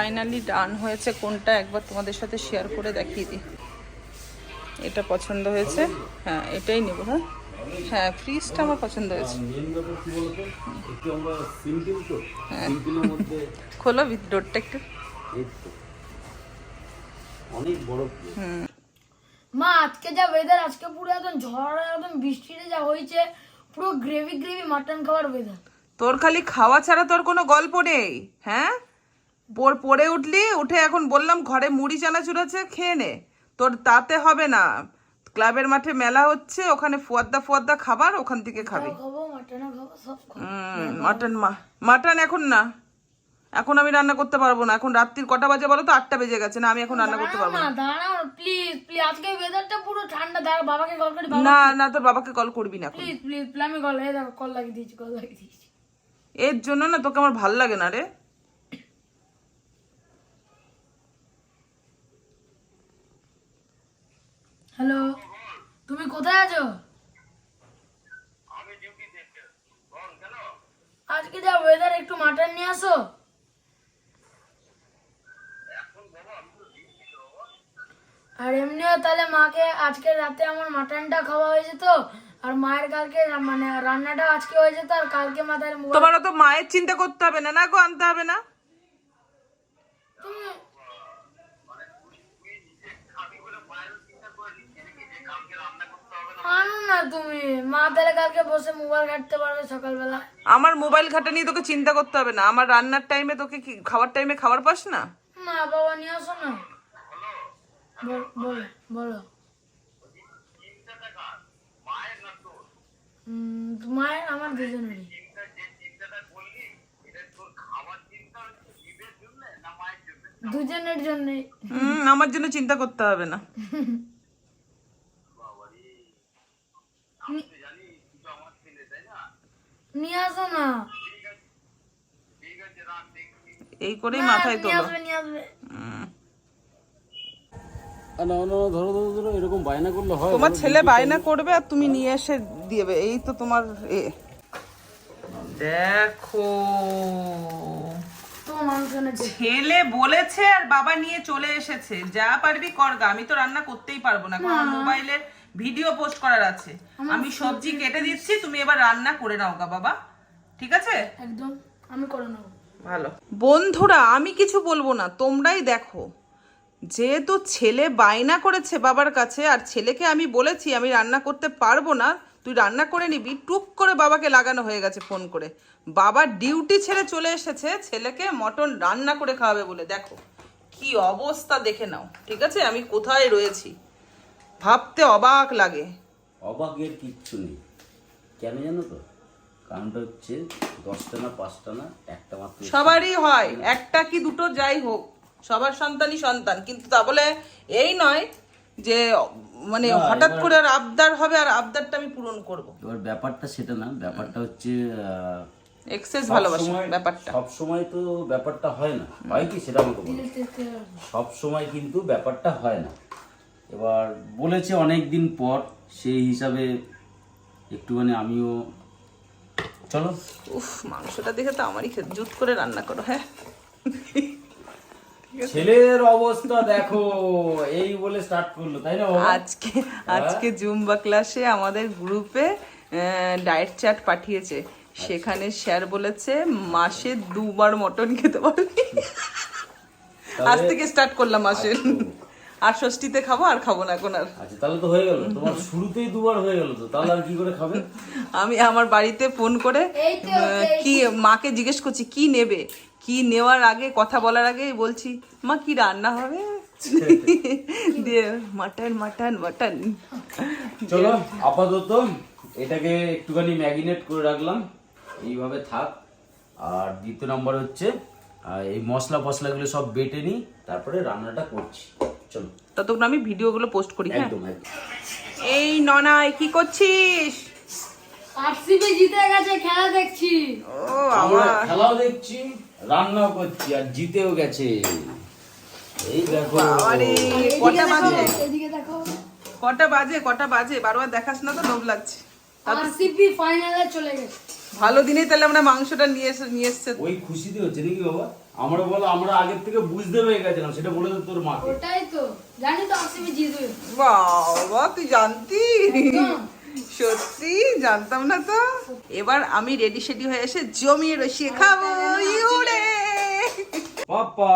Finally ডান হয়েছে কোনটা একবার তোমাদের সাথে শেয়ার করে দেখিয়ে দিই। এটা পছন্দ হয়েছে? হ্যাঁ এটাই নেব হ্যাঁ? হ্যাঁ ফ্রিজটা আমার পছন্দ হয়েছে। মধ্যে খোলো ডোরটা একটু। এই অনেক বড় plate। মা আজকে যা ওয়েদার আজকে পুরো একদম ঝড় একদম বৃষ্টিতে যা হয়েছে। পুরো গ্রেভি গ্রেভি মাটন খাওয়ার ওয়েদার তোর খালি খাওয়া ছাড়া তোর কোনো গল্প নেই হ্যাঁ? পড়ে উঠলি উঠে এখন বললাম ঘরে মুড়ি চানাচুর আছে খেয়ে নে। তোর তাতে হবে না। ক্লাবের মাঠে মেলা হচ্ছে ওখানে ফুয়াদ্দা ফুয়াদ্দা খাবার ওখান থেকে খাবি। মাটন মা মাটন এখন না। এখন আমি রান্না করতে পারব না। এখন রাত্রির কটা বাজে বলো তো? আটটা বেজে গেছে। না আমি এখন রান্না করতে পারব না। না প্লিজ প্লিজ আজকে ওয়েদারটা পুরো ঠান্ডা। দাঁড়া বাবাকে কল করি না না তোর বাবাকে কল করবি না প্লিজ প্লিজ প্লিজ আমি কল এই দেখো কল লাগিয়ে দিয়েছি কল লাগিয়ে দিয়েছি। এর জন্য না তোকে আমার ভালো লাগে না রে। হ্যালো তুমি কোথায় আছো? আজকে যা ওয়েদার একটু মাটন নিয়ে আসো। আর এমনিও তাহলে মাকে আজকে রাতে আমার মাটনটা খাওয়া হয়েছে তো আর মায়ের কালকে মানে রান্নাটা আজকে হয়েছে তো আর কালকে মা তাহলে তো মায়ের চিন্তা করতে হবে না না গো আনতে হবে না তুমি- আনো না তুমি? মা তাহলে কালকে বসে মোবাইল ঘাটতে পারবে সকালবেলা। আমার মোবাইল ঘাটা নিয়ে তোকে চিন্তা করতে হবে না। আমার রান্নার টাইমে তোকে কি খাওয়ার টাইমে খাবার পাস না? মা বাবা নিয়ে আসো না। বল- বলো মায়ের আমার দুজনেরই। দুজনের জন্যই হুম আমার জন্য চিন্তা করতে হবে না। নিয়ে আসো না। এই করেই মাথায় তোলো। আসবে নিয়ে আসবে। আর না না ধরো ধরো ধরো এরকম বায়না করলে হয় তোমার ছেলে বায়না করবে আর তুমি নিয়ে এসে দিবে এই তো তোমার এ। দেখো। তো মাংস এনেছে। ছেলে বলেছে আর বাবা নিয়ে চলে এসেছে। যা পারবি করগা আমি তো রান্না করতেই পারব না। কারণ মোবাইলে ভিডিও পোস্ট করার আছে। আমি সবজি কেটে দিচ্ছি তুমি এবার রান্না করে নাও গা বাবা। ঠিক আছে? একদম আমি করে নেব ভালো। বন্ধুরা আমি কিছু বলব না তোমরাই দেখো। যেহেতু ছেলে বায়না করেছে বাবার কাছে আর ছেলেকে আমি বলেছি আমি রান্না করতে পারব না তুই রান্না করে নিবি টুক করে বাবাকে লাগানো হয়ে গেছে ফোন করে। বাবার ডিউটি ছেড়ে চলে এসেছে ছেলেকে মটন রান্না করে খাওয়াবে বলে। দেখো কি অবস্থা দেখে নাও। ঠিক আছে? আমি কোথায় রয়েছি? ভাবতে অবাক লাগে। অবাকের কিচ্ছু নেই। কেন জানো তো? কারণটা হচ্ছে দশটা না পাঁচটা না একটা মাত্র সবারই হয় একটা কি দুটো যাই হোক সবার সন্তানই সন্তান। কিন্তু তা বলে এই নয় যে মানে হঠাৎ করে আর আবদার হবে আর আবদারটা আমি পূরণ করব। এবার ব্যাপারটা সেটা না ব্যাপারটা হচ্ছে এক্সেস ভালোবাসা ব্যাপারটা। সব সময় তো ব্যাপারটা হয় না। হয় কি সেটা আমাকে বলো। সব সময় কিন্তু ব্যাপারটা হয় না। এবার বলেছে অনেক দিন পর সেই হিসাবে একটুখানি আমিও চলো। উফ মাংসটা দেখে তো আমারই খেতে জুত করে রান্না করো হ্যাঁ। ছেলের অবস্থা দেখো এই বলে স্টার্ট করল তাই না আজকে আজকে জুম্বা ক্লাসে আমাদের গ্রুপে ডায়েট চার্ট পাঠিয়েছে। সেখানে স্যার বলেছে মাসে দুবার মটন খেতে পারবি? আজ থেকে স্টার্ট করলাম মাসে। আর ষষ্ঠীতে খাব আর খাব না এখন আর। আচ্ছা তাহলে তো হয়ে গেল। তোমার শুরুতেই দুবার হয়ে গেল তো তাহলে আর কি করে খাবে? আমি আমার বাড়িতে ফোন করে এই কি মাকে জিজ্ঞেস করছি কি নেবে? কি নেওয়ার আগে কথা বলার আগে বলছি মা কি রান্না হবে? দিয়ে মাটন মাটন মাটন। চলো আপাতত এটাকে একটুখানি ম্যাগিনেট করে রাখলাম। এইভাবে থাক। আর দ্বিতীয় নম্বর হচ্ছে এই মশলা ফসলাগুলো সব বেটে নিই তারপরে রান্নাটা করছি। চলো। ততক্ষণ আমি ভিডিওগুলো পোস্ট করি হ্যাঁ? একদম এই ননাই কি করছিস? আরসিবি জিতে গেছে খেলা দেখছি। ও আমরা খেলাও দেখছি রান্নাও করছি আর জিতেও গেছে। এই দেখো। বাবারে কটা বাজে? এদিকে দেখো। কটা বাজে কটা বাজে? বারবার দেখাস না তো লোভ লাগছে। আরসিবি ফাইনালে চলে গেছে। ভালো দিনেই তাহলে আমরা মাংসটা নিয়ে এসে নিয়ে এসছে। ওই খুশিতে হচ্ছে নাকি বাবা? আমরা বলো আমরা আগের থেকে বুঝতে পেরে গেছিলাম সেটা বলে তোর মাকে। ওটাই তো জানি তো আসবি জিতবে। বাবা তুই জানতি? সত্যি? জানতাম না তো। এবার আমি রেডি সেডি হয়ে এসে জমিয়ে রসিয়ে খাব ইউরে! পাপা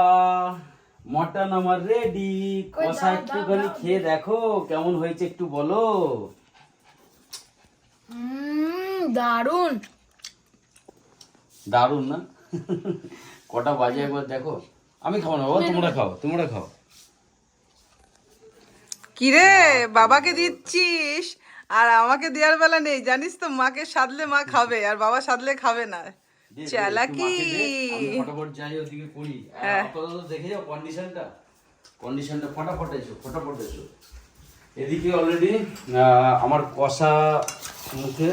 মটন আমার রেডি কষা একটুখানি খেয়ে দেখো কেমন হয়েছে একটু বলো। হুম দারুণ দারুণ না? কটা বাজে একবার দেখো। আমি খাব না বাবা তোমরা খাও তোমরা খাও। কিরে বাবাকে দিচ্ছিস? আর আমাকে দেওয়ার বেলা নেই জানিস তো মাকে সাধলে মা খাবে আর বাবা সাধলে খাবে না। চালাকি। ফটাফট যাই ওদিকে করি। হ্যাঁ। আপাতত দেখে যাও কন্ডিশনটা কন্ডিশনটা ফটাফট এসো ফটাফট এসো। এদিকে অলরেডি আমার কষা মুখে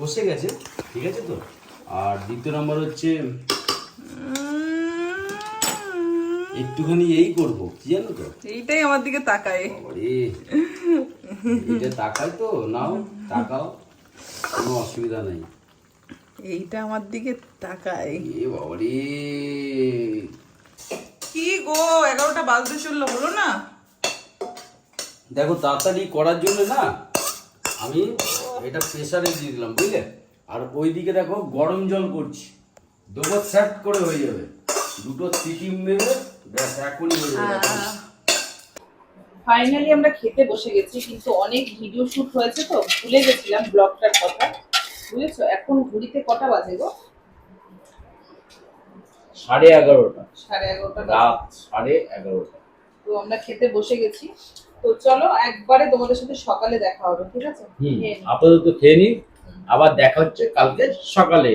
বসে গেছে ঠিক আছে তো? আর দ্বিতীয় নম্বর হচ্ছে একটুখানি এই করব কি জানো তো? এইটাই আমার দিকে তাকায়। এটা তাকাই তো নাও তাকাও কোনো অসুবিধা নেই। এইটা আমার দিকে তাকায়। এ বাবারে। কি গো এগারোটা বাজতে চলল হলো না? দেখো তাড়াতাড়ি করার জন্য না আমি এটা প্রেসারে দিয়ে দিলাম বুঝলে? আর ওইদিকে দেখো গরম জল করছি। দুটো সেট করে হয়ে যাবে। দুটো সিটি মেরে ফাইনালি আমরা খেতে বসে গেছি কিন্তু অনেক ভিডিও শুট হয়েছে তো ভুলে গেছিলাম ব্লগটার কথা। বুঝেছ? এখন ঘুরিতে কটা বাজে গো? সাড়ে এগারোটা। সাড়ে এগারোটা রাত সাড়ে এগারোটা। তো আমরা খেতে বসে গেছি। তো চলো একবারে তোমাদের সাথে সকালে দেখা হবে ঠিক আছে? আপাতত খেয়ে নি আবার দেখা হচ্ছে কালকে সকালে।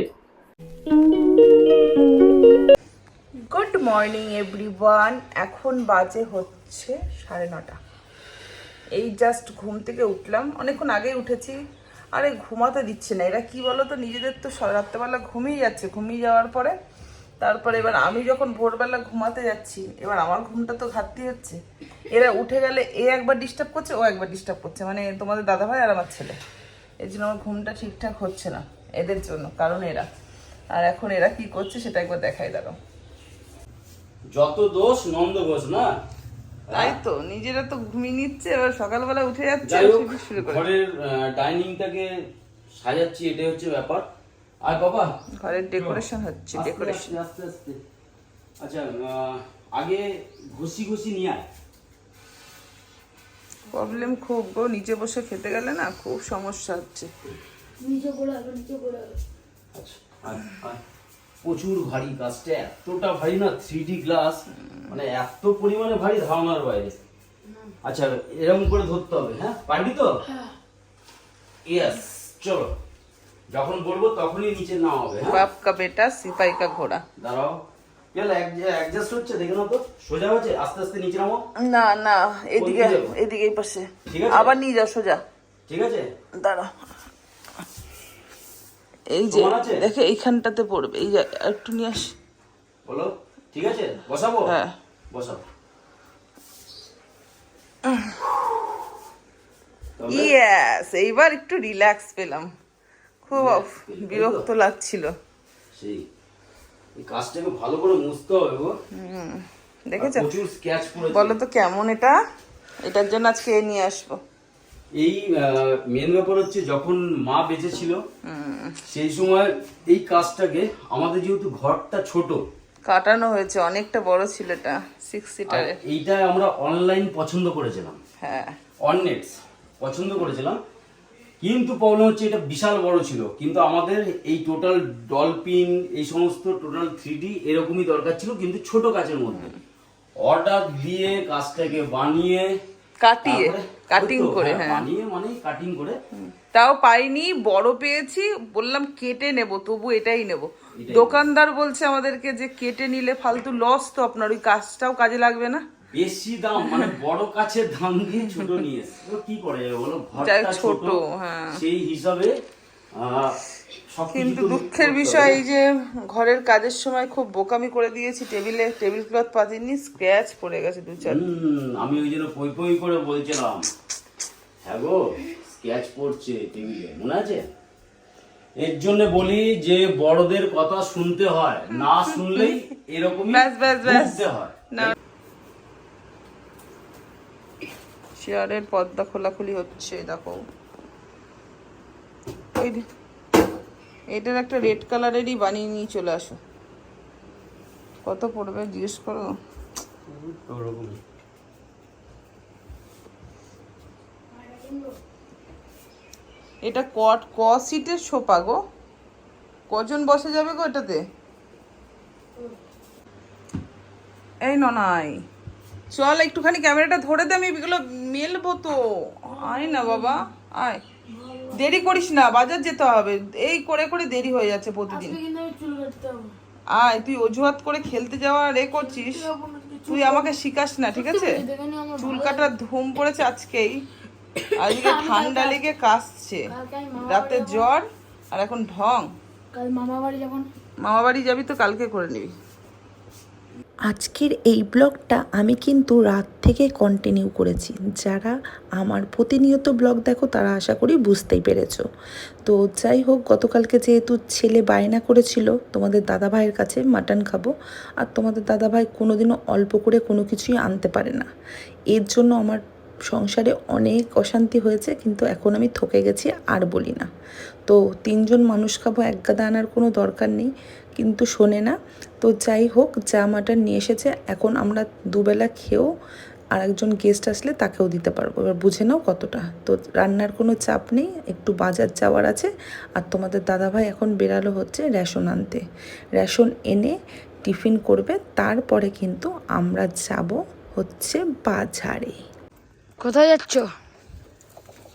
গুড মর্নিং এভরিওয়ান এখন বাজে হচ্ছে সাড়ে নটা। এই জাস্ট ঘুম থেকে উঠলাম। অনেকক্ষণ আগেই উঠেছি। আরে ঘুমাতে দিচ্ছে না। এরা কি বলো তো নিজেদের তো রাত্রেবেলা ঘুমিয়ে যাচ্ছে। ঘুমিয়ে যাওয়ার পরে, তারপরে এবার আমি যখন ভোরবেলা ঘুমাতে যাচ্ছি, এবার আমার ঘুমটা তো ঘাটতি হচ্ছে। এরা উঠে গেলে এ একবার ডিস্টার্ব করছে, ও একবার ডিস্টার্ব করছে। মানে তোমাদের দাদাভাই আর আমার ছেলে। এর জন্য আমার ঘুমটা ঠিকঠাক হচ্ছে না এদের জন্য, কারণ এরা। আর এখন এরা কি করছে সেটা একবার দেখাই দাঁড়াও। যত দোষ নন্দ ঘোষ না? তাই তো নিজেরা তো ঘুমিয়ে নিচ্ছে এবার সকালবেলা উঠে যাচ্ছে যাই হোক ঘরের ডাইনিংটাকে সাজাচ্ছি এটাই হচ্ছে ব্যাপার। আর বাবা? ঘরের ডেকোরেশন হচ্ছে ডেকোরেশন আস্তে আস্তে আচ্ছা আগে ঘষি ঘষি নিয়ে আয়। প্রবলেম খুব গো নিচে বসে খেতে গেলে না খুব সমস্যা হচ্ছে। নিচে আসবে নিচে আসবে আচ্ছা আয়, আয়। প্রচুর ভারী গাছটা এতটা ভারী না থ্রি ডি গ্লাস মানে এত পরিমাণে ভারী ধারণার বাইরে। আচ্ছা এরকম করে ধরতে হবে হ্যাঁ? পারবি তো? ইয়েস চলো। যখন বলব তখনই নিচে নাও হবে হ্যাঁ? বাপ কা বেটা সিপাই কা ঘোড়া। দাঁড়াও। গেল অ্যাডজাস্ট হচ্ছে দেখে নাও তো। সোজা হচ্ছে আস্তে আস্তে নিচে নামো। না না এদিকে কোন দিকে যাব? এদিকে এই পাশে। ঠিক আছে? আবার নিয়ে যাও সোজা। ঠিক আছে? দাঁড়া। এই যে দেখে এইখানটাতে পড়বে। এই যে একটু নিয়ে আস। বলো ঠিক আছে? বসাবো? হ্যাঁ। বসাও ইয়েস এইবার একটু রিল্যাক্স পেলাম। খুব? বিরক্ত লাগছিল। সেই। এই কাজটাকে ভালো করে মুছতে হবে গো। দেখেছ? প্রচুর বলো তো কেমন এটা? এটার জন্য আজকে নিয়ে আসব। এই মেন ব্যাপার হচ্ছে যখন মা বেঁচে ছিল সেই সময় এই কাজটাকে আমাদের যেহেতু ঘরটা ছোট কাটানো হয়েছে অনেকটা বড় ছিল এটা সিক্স সিটারে এইটা আমরা অনলাইন পছন্দ করেছিলাম। হ্যাঁ। অননেটস পছন্দ করেছিলাম। কিন্তু প্রবলেম হচ্ছে এটা বিশাল বড় ছিল। কিন্তু আমাদের এই টোটাল ডলপিন এই সমস্ত টোটাল থ্রি এরকমই দরকার ছিল কিন্তু ছোট কাজের মধ্যে। অর্ডার দিয়ে কাজটাকে বানিয়ে কাটিয়ে। কাটিং করে হ্যাঁ বানিয়ে মানে কাটিং করে। তাও পাইনি বড় পেয়েছি বললাম কেটে নেব তবু এটাই নেব। দোকানদার বলছে আমাদেরকে যে কেটে নিলে ফালতু লস তো আপনার ওই কাজটাও কাজে লাগবে না। বেশি দাম মানে বড় কাছে দাম দিয়ে ছোট নিয়ে। কি করে যাবে বলো ঘরটা ছোট, হ্যাঁ। সেই হিসাবে কিন্তু দুঃখের বিষয় এই যে ঘরের কাজের সময় খুব বোকামি করে দিয়েছি টেবিলে টেবিল ক্লথ পাতিনি স্ক্র্যাচ পড়ে গেছে দু চার। আমি ওই জন্য পই পই করে বলছিলাম। হ্যাঁ গো স্কেচ পড়ছে টেবিলে মনে আছে? এর জন্য বলি যে বড়দের কথা শুনতে হয় না শুনলেই এরকম ব্যাস, ব্যাস, ব্যাস। হয়। না। চেয়ারের পর্দা খোলাখুলি হচ্ছে দেখো। এটার একটা রেড কালারেরই বানিয়ে নিয়ে চলে আসো। কত পড়বে জিজ্ঞেস করো? এটা কট, ক সিটের সোফা গো। কজন বসে যাবে গো এটাতে? এই ননাই। চল একটুখানি ক্যামেরাটা ধরে দে, আমি এগুলো মেলবো তো। আয় না বাবা, আয়। দেরি করিস না বাজার যেতে হবে। এই করে করে দেরি হয়ে যাচ্ছে প্রতিদিন। আয় তুই অজুহাত করে খেলতে যাওয়া রে করছিস? তুই আমাকে শিখাস না ঠিক আছে? চুল কাটার ধুম পড়েছে আজকেই। আজকে ঠান্ডা লেগে কাশছে। রাতে জ্বর আর এখন ঢং। মামা বাড়ি যাবি তো কালকে করে নিবি। আজকের এই ব্লগটা আমি কিন্তু রাত থেকে কন্টিনিউ করেছি। যারা আমার প্রতিনিয়ত ব্লগ দেখো, তারা আশা করি বুঝতেই পেরেছ। তো যাই হোক, গতকালকে যেহেতু ছেলে বায়না করেছিল, তোমাদের দাদা ভাইয়ের কাছে মাটন খাব। আর তোমাদের দাদা ভাই কোনোদিনও অল্প করে কোনো কিছুই আনতে পারে না। এর জন্য আমার সংসারে অনেক অশান্তি হয়েছে, কিন্তু এখন আমি থকে গেছি আর বলি না। তো তিনজন মানুষ খাব, এক গাদা আনার কোনো দরকার নেই। কিন্তু শোনে না তো যাই হোক যা মাটন নিয়ে এসেছে এখন আমরা দুবেলা খেয়েও আর একজন গেস্ট আসলে তাকেও দিতে পারব। এবার বুঝে নাও কতটা। তো রান্নার কোনো চাপ নেই একটু বাজার যাওয়ার আছে। আর তোমাদের দাদাভাই এখন বেরালো হচ্ছে রেশন আনতে। রেশন এনে টিফিন করবে তারপরে কিন্তু আমরা যাব হচ্ছে বাজারে। কোথায় যাচ্ছ?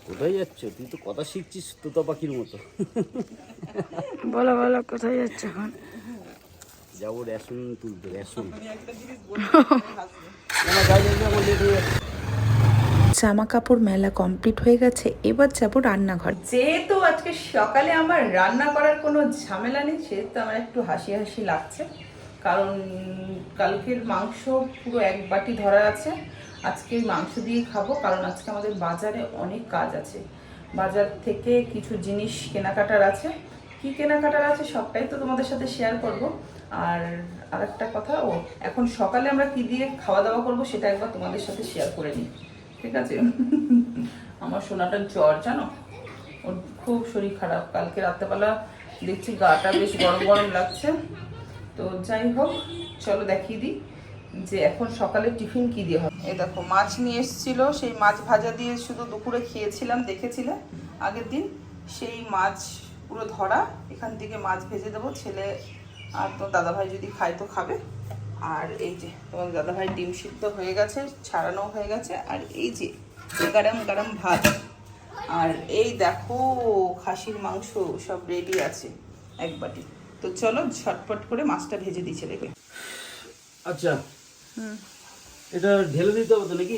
কোথায় যাচ্ছ? তুই তো কথা শিখছিস তোতা পাখির মতো। বলো বলো কোথায় যাচ্ছ এখন? যাব রেশন তুলতে রেশন। হয়ে জামা কাপড় মেলা কমপ্লিট হয়ে গেছে এবার যাব রান্নাঘর। যেহেতু আজকে সকালে আমার রান্না করার কোনো ঝামেলা নেই সেহেতু আমার একটু হাসি হাসি লাগছে। কারণ কালকের মাংস পুরো এক বাটি ধরা আছে আজকে মাংস দিয়ে খাব কারণ আজকে আমাদের বাজারে অনেক কাজ আছে। বাজার থেকে কিছু জিনিস কেনাকাটার আছে। কি কেনাকাটার আছে সবটাই তো তোমাদের সাথে শেয়ার করব। আর আরেকটা কথা, ও, এখন সকালে আমরা কি দিয়ে খাওয়া দাওয়া করব সেটা একবার তোমাদের সাথে শেয়ার করে নিই, ঠিক আছে? আমার সোনাটার জ্বর, জানো? ওর খুব শরীর খারাপ। কালকে রাত্রেবেলা দেখছি গাটা বেশ গরম গরম লাগছে। তো যাই হোক, চলো দেখিয়ে দিই যে এখন সকালে টিফিন কি দিয়ে হবে। এই দেখো, মাছ নিয়ে এসেছিল। সেই মাছ ভাজা দিয়ে শুধু দুপুরে খেয়েছিলাম, দেখেছিলে? আগের দিন সেই মাছ পুরো ধরা, এখান থেকে মাছ ভেজে দেবো, ছেলে আর তো দাদাভাই যদি খায় তো খাবে। আর এই যে তোমার দাদাভাই ডিম সিদ্ধ হয়ে গেছে ছাড়ানো হয়ে গেছে আর এই যে গরম গরম ভাত। আর এই দেখো খাসির মাংস সব রেডি আছে এক বাটি। তো চলো ঝটপট করে মাছটা ভেজে দিচ্ছে রেখে আচ্ছা। এটা ঢেলে দিতে হবে তো নাকি?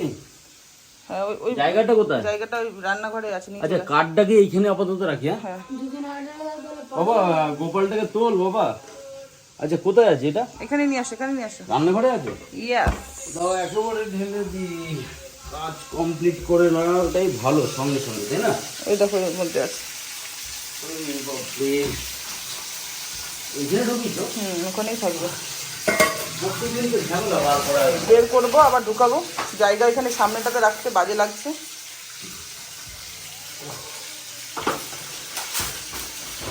হ্যাঁ ওই ওই জায়গাটা কোথায়? জায়গাটা ওই রান্নাঘরে আছে আচ্ছা। কাঠটাকে এইখানে আপাতত রাখি হ্যাঁ? হ্যাঁ। বাবা গোপালটাকে তোল বাবা। আচ্ছা কোথায় আছে এটা? এখানে নিয়ে আসো এখানে নিয়ে আসো। রান্নাঘরে আছে? ইয়াস দাও একেবারে ঢেলে দি কাজ কমপ্লিট করে নেওয়াটাই ভালো সঙ্গে সঙ্গে তাই না? ওই দেখো এর মধ্যে আছে? হুম ওখানেই থাকবে। বের করব আবার ঢুকাবো। জায়গা এখানে সামনেটাতে রাখতে বাজে লাগছে।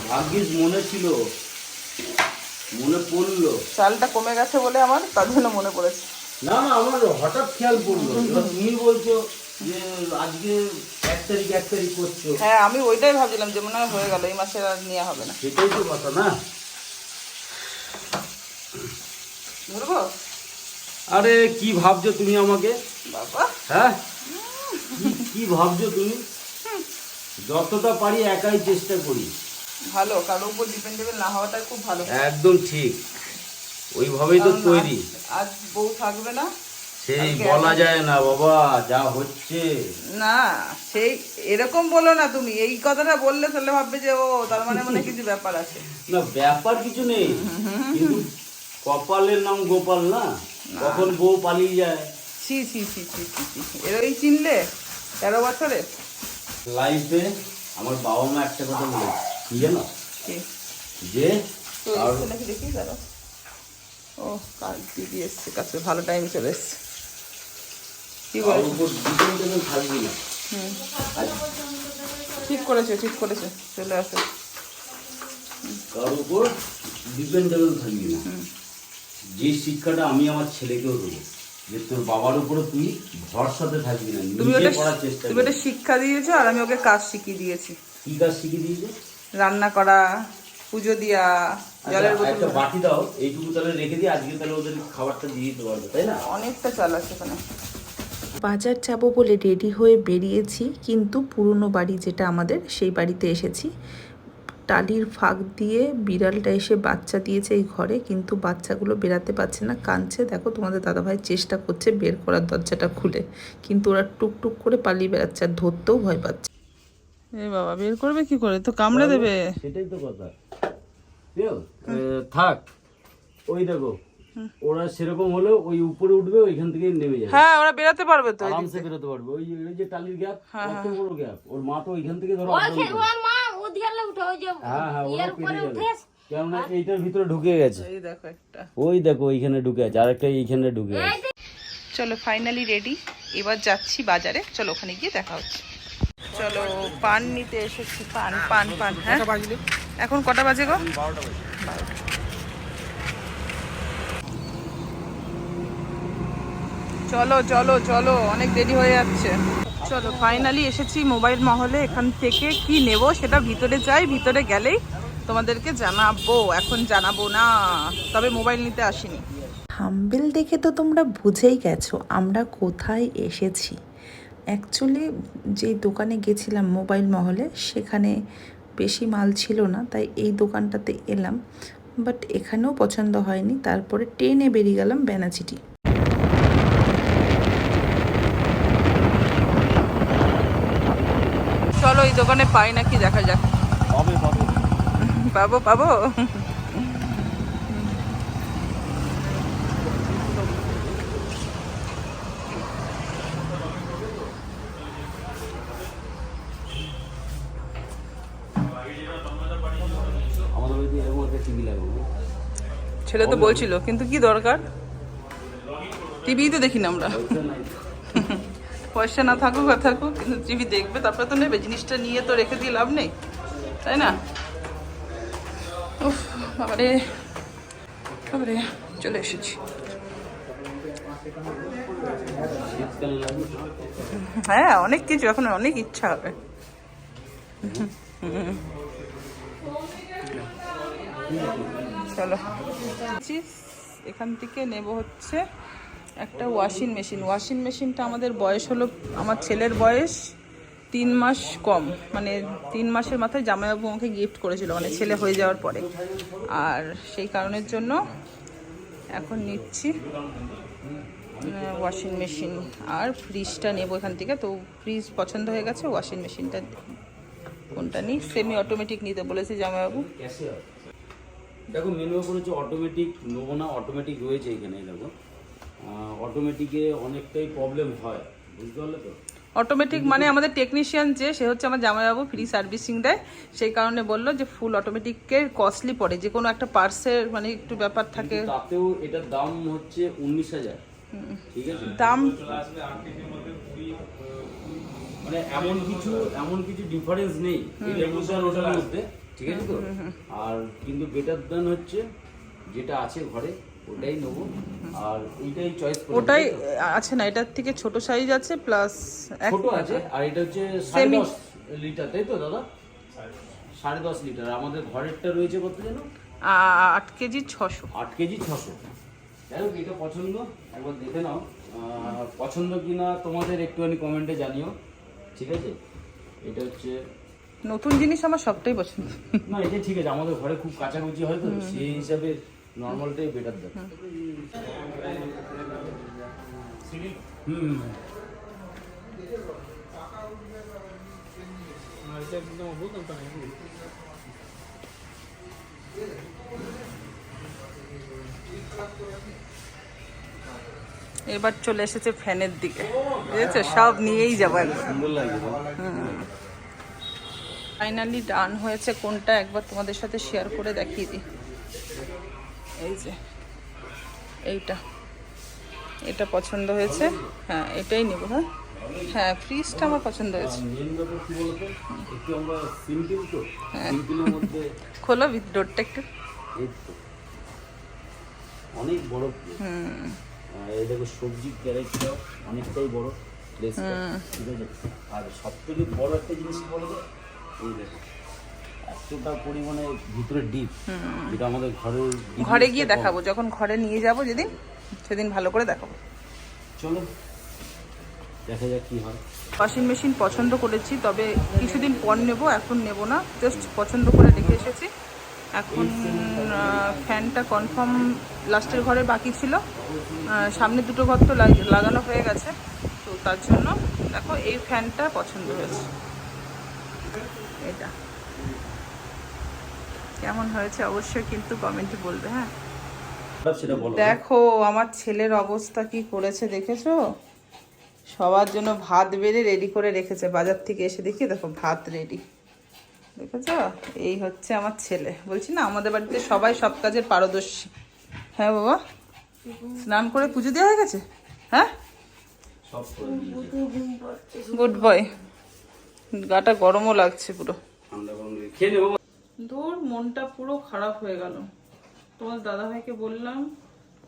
ভাগ্যিস মনে ছিল। মনে পড়ল। চালটা কমে গেছে বলে আমার তার জন্য মনে পড়েছে। না না আমার হঠাৎ খেয়াল পড়ল। এবার তুমি বলছো যে আজকে এক তারিখ এক তারিখ করছ। হ্যাঁ আমি ওইটাই ভাবছিলাম যে মনে হয় হয়ে গেল এই আর নেওয়া হবে না। সেটাই তো কথা না? ধরবো আরে কি ভাবছ তুমি আমাকে? বাবা। হ্যাঁ? কি ভাবছ তুমি? যতটা পারি একাই চেষ্টা করি। ভালো কারোর উপর ডিপেন্ডেবল না হওয়াটাই খুব ভালো। একদম ঠিক। ওইভাবেই তো তৈরি। আজ- বউ থাকবে না। সেই বলা যায় না বাবা যা হচ্ছে। না সেই এরকম বলো না তুমি। এই কথাটা বললে তাহলে ভাববে যে ও তার মানে মনে কিছু ব্যাপার আছে। না ব্যাপার কিছু নেই। কিন্তু কপালের নাম গোপাল না? কখন বউ পালিয়ে যায়? ছি ছি ছি ছি এরই চিনলে? তেরো বছরে লাইফে আমার বাবা মা একটা কথা বলে কি? জানো যে তো আর এসছে নাকি দেখি দাঁড়াও। ও কাজ দিদি এসছে কাছে ভালো টাইম চলে এসছে। কি কারোর বলছো? উপর ডিপেন্ডেবল থাকবি না। ঠিক করেছে ঠিক করেছে চলে আসো। কারোর উপর ডিপেন্ডেবল থাকবি না। যে শিক্ষাটা আমি আমার ছেলেকেও দেবো। যে তোর বাবার উপরে তুই ভরসাতে থাকবি না। তুমি নিজে ওটা চেষ্টা তুমি করবি ওটা শিক্ষা দিয়েছ আর আমি ওকে কাজ শিখিয়ে দিয়েছি। কি কাজ শিখিয়ে দিয়েছে? রান্না করা পুজো দিয়া জলের আচ্ছা, একটা বোতল বাটি দাও এইটুকু তাহলে রেখে দিই আজকে তাহলে ওদের খাবারটা দিয়ে দিতে পারবে তাই না? অনেকটা চাল আছে এখানে। বাজার যাব বলে রেডি হয়ে বেরিয়েছি কিন্তু পুরনো বাড়ি যেটা আমাদের সেই বাড়িতে এসেছি। টালির ফাঁক দিয়ে বিড়ালটা এসে বাচ্চা দিয়েছে এই ঘরে কিন্তু বাচ্চাগুলো বেরাতে পারছে না কাঁদছে। দেখো তোমাদের দাদাভাই চেষ্টা করছে বের করার দরজাটা খুলে কিন্তু ওরা টুকটুক করে পালিয়ে বেড়াচ্ছে আর ধরতেও ভয় পাচ্ছে। এ বাবা বের করবে কি করে? তো কামড়ে দেবে। সেটাই তো কথা? থাক। ওই দেখো ওরা সেরকম হলে ওই উপরে উঠবে ওইখান থেকে নেমে যাবে। হ্যাঁ ওরা বেরাতে পারবে তো আরামসে বেরোতে পারবে। ওই যে- ওই যে টালির গ্যাপ কত বড় গ্যাপ। ওর মা তো ওইখান থেকে ধরো। ওর মা ওদিকে উঠে ওই যে হ্যাঁ হ্যাঁ ওরা উপরে উঠে কেননা এইটার ভিতরে ঢুকে গেছে। এই দেখো একটা। ওই দেখো ওইখানে ঢুকে আছে। আরেকটা এইখানে ঢুকে আছে। চলো ফাইনালি রেডি এবার যাচ্ছি বাজারে। চলো ওখানে গিয়ে দেখা হচ্ছে। চলো পান নিতে এসেছি পান পান পান হ্যাঁ? এখন কটা বাজে গো? চলো চলো চলো অনেক দেরি হয়ে যাচ্ছে। চলো ফাইনালি এসেছি মোবাইল মহলে এখান থেকে কি নেব সেটা ভিতরে যাই ভিতরে গেলেই তোমাদেরকে জানাব এখন জানাব না তবে মোবাইল নিতে আসিনি। হাম্বেল দেখে তো তোমরা বুঝেই গেছো আমরা কোথায় এসেছি। অ্যাকচুয়ালি যেই দোকানে গেছিলাম মোবাইল মহলে সেখানে বেশি মাল ছিল না তাই এই দোকানটাতে এলাম। বাট এখানেও পছন্দ হয়নি তারপরে ট্রেনে বেরিয়ে গেলাম বেনাচিটি। চলো এই দোকানে পাই নাকি দেখা যাক। পাবো পাবে। আমাদের বাড়িতে এরকম একটা টিভি লাগবে। ছেলে তো বলছিল কিন্তু কি দরকার? টিভি তো দেখি না আমরা। পয়সা না থাকুক আর থাকুক কিন্তু টিভি দেখবে তারপরে তো নেবে। জিনিসটা নিয়ে তো রেখে দিয়ে লাভ নেই তাই না? উফ বাবারে। বাবারে চলে এসেছি। হ্যাঁ অনেক কিছু এখন অনেক ইচ্ছা হবে। চলো। এখান থেকে নেব হচ্ছে একটা ওয়াশিং মেশিন ওয়াশিং মেশিনটা আমাদের বয়স হলো, আমার ছেলের বয়স তিন মাস কম। মানে তিন মাসের মাথায় জামাইবাবু আমাকে গিফট করেছিল মানে ছেলে হয়ে যাওয়ার পরে। আর সেই কারণের জন্য এখন নিচ্ছি ওয়াশিং মেশিন আর ফ্রিজটা নেব এখান থেকে। তো ফ্রিজ পছন্দ হয়ে গেছে ওয়াশিং মেশিনটা কোনটা নিই? সেমি অটোমেটিক নিতে বলেছে জামাইবাবু। দেখো মেনু করেছে অটোমেটিক নেব না অটোমেটিক রয়েছে এখানে দেখো। অটোমেটিকে অনেকটাই প্রবলেম হয় বুঝতে পারলে তো? অটোমেটিক মানে আমাদের টেকনিশিয়ান যে সে হচ্ছে আমার জামাইবাবু ফ্রি সার্ভিসিং দেয়। সেই কারণে বলল যে ফুল অটোমেটিকের কস্টলি পড়ে যে কোনো একটা পার্সের মানে একটু ব্যাপার থাকে। তাতেও এটার দাম হচ্ছে উনিশ হাজার ঠিক আছে? দাম মানে এমন কিছু এমন কিছু ডিফারেন্স নেই ওটার মধ্যে। ঠিক আছে তো? আর কিন্তু বেটার দান হচ্ছে যেটা আছে ঘরে ওটাই নেব। আর এইটাই চয়েস ওটাই আছে না এটার থেকে ছোট সাইজ আছে প্লাস ছোট আছে আর এটা হচ্ছে সাড়ে দশ লিটার তাই তো দাদা? সাড়ে দশ লিটার আমাদের ঘরেরটা রয়েছে কত যেন? আট কেজি ছশো। আট কেজি ছশো। যাই হোক এটা পছন্দ একবার দেখে নাও। পছন্দ কিনা তোমাদের একটুখানি কমেন্টে জানিও ঠিক আছে? এটা হচ্ছে নতুন জিনিস আমার সবটাই পছন্দ। না এটা ঠিক আছে আমাদের ঘরে খুব কাচাকুচি হয় তো সেই হিসাবে নর্মালটাই বেটার হুম। এবার চলে এসেছে ফ্যানের দিকে। বুঝেছ সব নিয়েই যাব সুন্দর লাগে। ফাইনালি ডান হয়েছে কোনটা একবার তোমাদের সাথে শেয়ার করে দেখিয়ে দিই। এই যে এইটা। এটা পছন্দ হয়েছে? হ্যাঁ এটাই নেব হ্যাঁ? হ্যাঁ ফ্রিজটা আমার পছন্দ হয়েছে। মধ্যে খোলো ডোরটা একটু। অনেক বড়। আহ, এই দেখো সবজি ক্যারেটটা অনেকটাই বড়। ঠিক আছে? আর সব থেকে বড় একটা জিনিস দেখো এতটা পরিমাণে ভিতরে ডিপ যেটা আমাদের ঘরের ঘরে গিয়ে দেখাবো যখন ঘরে নিয়ে যাব যেদিন সেদিন ভালো করে দেখাবো। চলো দেখা যাক কি হয়। ওয়াশিং মেশিন পছন্দ করেছি তবে কিছুদিন পর নেব এখন নেব না। জাস্ট পছন্দ করে রেখে এসেছি। এখন ফ্যানটা কনফার্ম লাস্টের ঘরে বাকি ছিল। সামনে দুটো ঘর তো লাগানো হয়ে গেছে। তো তার জন্য দেখো এই ফ্যানটা পছন্দ হয়েছে। এটা। কেমন হয়েছে অবশ্যই কিন্তু কমেন্টে বলবে হ্যাঁ? দেখো আমার ছেলের অবস্থা কি করেছে দেখেছ? সবার জন্য ভাত বেড়ে রেডি করে রেখেছে বাজার থেকে এসে দেখি দেখো ভাত রেডি দেখেছ? এই হচ্ছে আমার ছেলে। বলছি না আমাদের বাড়িতে সবাই সব কাজের পারদর্শী। হ্যাঁ বাবা? স্নান করে পুজো দেওয়া হয়ে গেছে? হ্যাঁ। গুড বয় গাটা গরমও লাগছে পুরো। নেব। মনটা পুরো খারাপ হয়ে গেল। তোমার দাদাভাইকে বললাম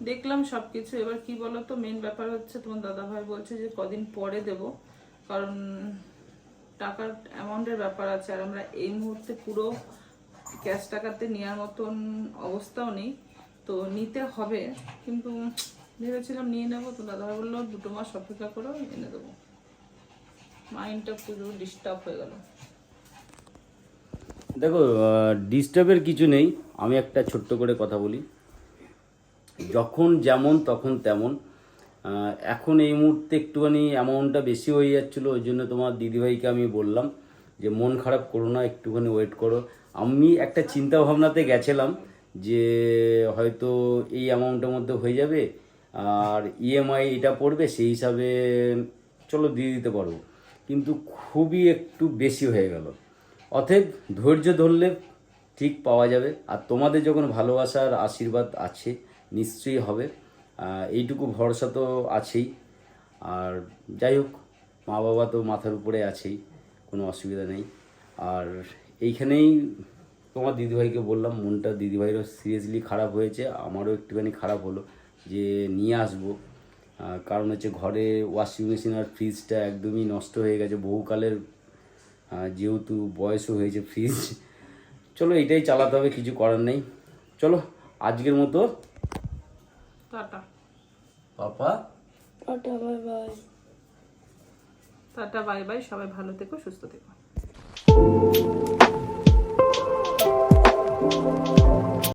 দেখলাম সব কিছু এবার কি বলো তো মেন ব্যাপার হচ্ছে তোমার দাদাভাই বলছে যে কদিন পরে দেব। কারণ টাকার অ্যামাউন্টের ব্যাপার আছে আর আমরা এই মুহূর্তে পুরো ক্যাশ টাকাতে নেওয়ার মতন অবস্থাও নেই। তো নিতে হবে কিন্তু ভেবেছিলাম নিয়ে নেব। তো দাদাভাই বলল দুটো মাস অপেক্ষা করো এনে দেবো। দেখো ডিস্টার্বের কিছু নেই। আমি একটা ছোট্ট করে কথা বলি। যখন যেমন তখন তেমন। এখন এই মুহূর্তে একটুখানি অ্যামাউন্টটা বেশি হয়ে যাচ্ছিল, ওই জন্য তোমার দিদিভাইকে আমি বললাম যে, মন খারাপ করো না, একটুখানি ওয়েট করো। আমি একটা চিন্তা ভাবনাতে গেছিলাম যে, হয়তো এই অ্যামাউন্টের মধ্যে হয়ে যাবে, আর ইএমআই এটা পড়বে, সেই হিসাবে চলো দিয়ে দিতে পারব। কিন্তু খুবই একটু বেশি হয়ে গেল। অতএব ধৈর্য ধরলে ঠিক পাওয়া যাবে। আর তোমাদের যখন ভালোবাসার আশীর্বাদ আছে, নিশ্চয়ই হবে। এইটুকু ভরসা তো আছেই। আর যাই হোক মা বাবা তো মাথার উপরে আছেই, কোনো অসুবিধা নেই। আর এইখানেই তোমার দিদিভাইকে বললাম, মনটা দিদিভাইরও সিরিয়াসলি খারাপ হয়েছে, আমারও একটুখানি খারাপ হলো যে নিয়ে আসব। কারণ হচ্ছে ঘরে ওয়াশিং মেশিন আর ফ্রিজটা একদমই নষ্ট হয়ে গেছে। বহুকালের যেহেতু বয়সও হয়েছে ফ্রিজ চলো এটাই চালাতে হবে কিছু করার নেই। চলো আজকের মতো। Tata. Papa. Tata bye bye. Tata bye bye. সবাই ভালো থেকো সুস্থ থেকো।